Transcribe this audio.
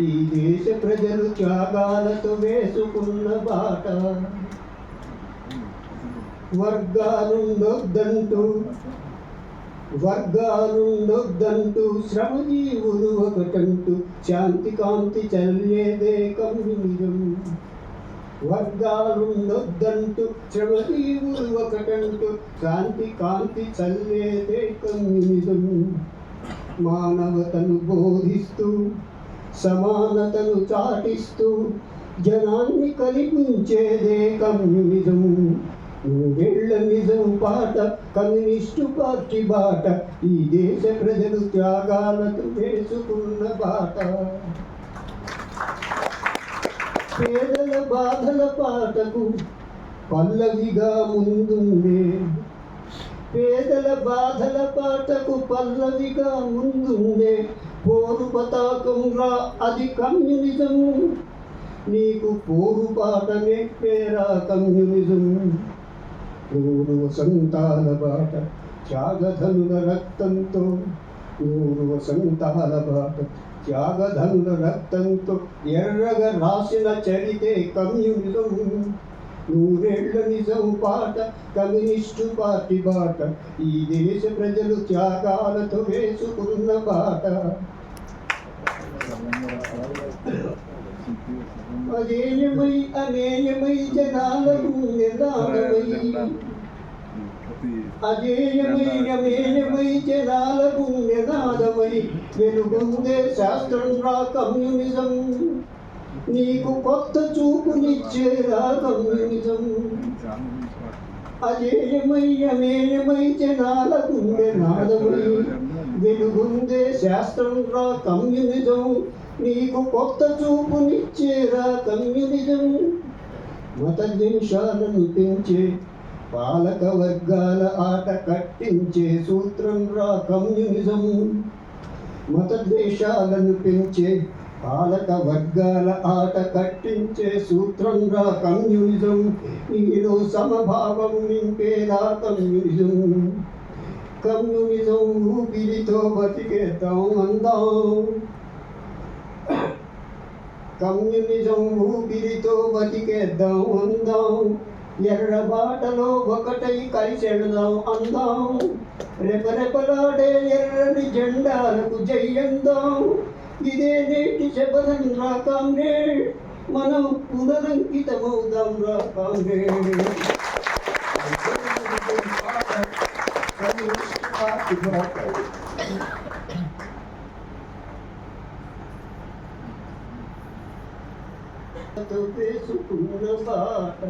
ఈ దేశ ప్రజలు త్యాగాలతో వేసుకున్న బాట. వర్గాలుండొద్దంటూ వర్గాలుండొద్దంటూ శ్రమజీవులు ఒకటంటూ శాంతి కాంతి చల్లేదే కమ్యూనిజం. వర్గాలుండొద్దంటూ శ్రమజీవులు ఒకటంటూ శాంతి కాంతి చల్లేదే కమ్యూనిజం. మానవతను బోధిస్తూ సమానతను చాటిస్తూ జనాన్ని కల్పించేదే కమ్యూనిజం నూరేళ్ళ నిజం పాట కమ్యూనిస్టు పార్టీ బాట ఈ దేశ ప్రజలు త్యాగాలతో వేసుకున్న బాట. పేదల బాధల పాటకు పల్లవిగా ముందుండే. పేదల బాధల పాటకు పల్లవిగా ముందుండే. పోరు పతాకముగా అది కమ్యూనిజము నీకు పోరు పాట నేర్పేరా కమ్యూనిజం. నూరు వసంతాల బాట త్యాగధనుల రక్తంతో. నూరు వసంతాల బాట త్యాగధనుల రక్తంతో. ఎర్రగా రాసిన చరితే కమ్యూనిజం. నూరేళ్ళ నిజం పాట? కమ్యూనిస్టు పార్టీ బాట. ఈ దేశ ప్రజలు త్యాగాలతో వేసుకున్న బాట. అజేయమై అనేయమై జనాలకు నిదానమై అజేయమై అమేయమై జనాలకు నిదానమై వెలుగుందే శాస్త్రం రా కమ్యూనిజం. నీకు కొత్త చూపునిచ్చేరా కమ్యూనిజం అజేయమై అమేయమై జనాల గుండె నాదమై వెలుగుందే శాస్త్రం రా కమ్యూనిజం నీకు కొత్త చూపునిచ్చేరా కమ్యూనిజం మత ద్వేషాలను పెంచే పాలక వర్గాల ఆట కట్టించే సూత్రం రా కమ్యూనిజం మత ద్వేషాలను పెంచే పాలక వర్గాల ఆట కట్టించే సూత్రం రా కమ్యూనిజం. నీలో సమభావం నింపేదా కమ్యూనిజం. కమ్యూనిజం ఊపిరితో బతికేద్దాం అందాం. కమ్యూనిజం ఊపిరితో బతికేద్దాం అందాం. ఎర్ర బాటలో ఒకటై కలిసెడదాం అందాం. రెపరెపలాడే ఎర్రని జెండాలకు జయందాం ఇదే నేటి శపథం రా కామ్రేడ్ మనం పునరంకితమవుదాం రా కామ్రేడ్ వేసుకున్న బాట.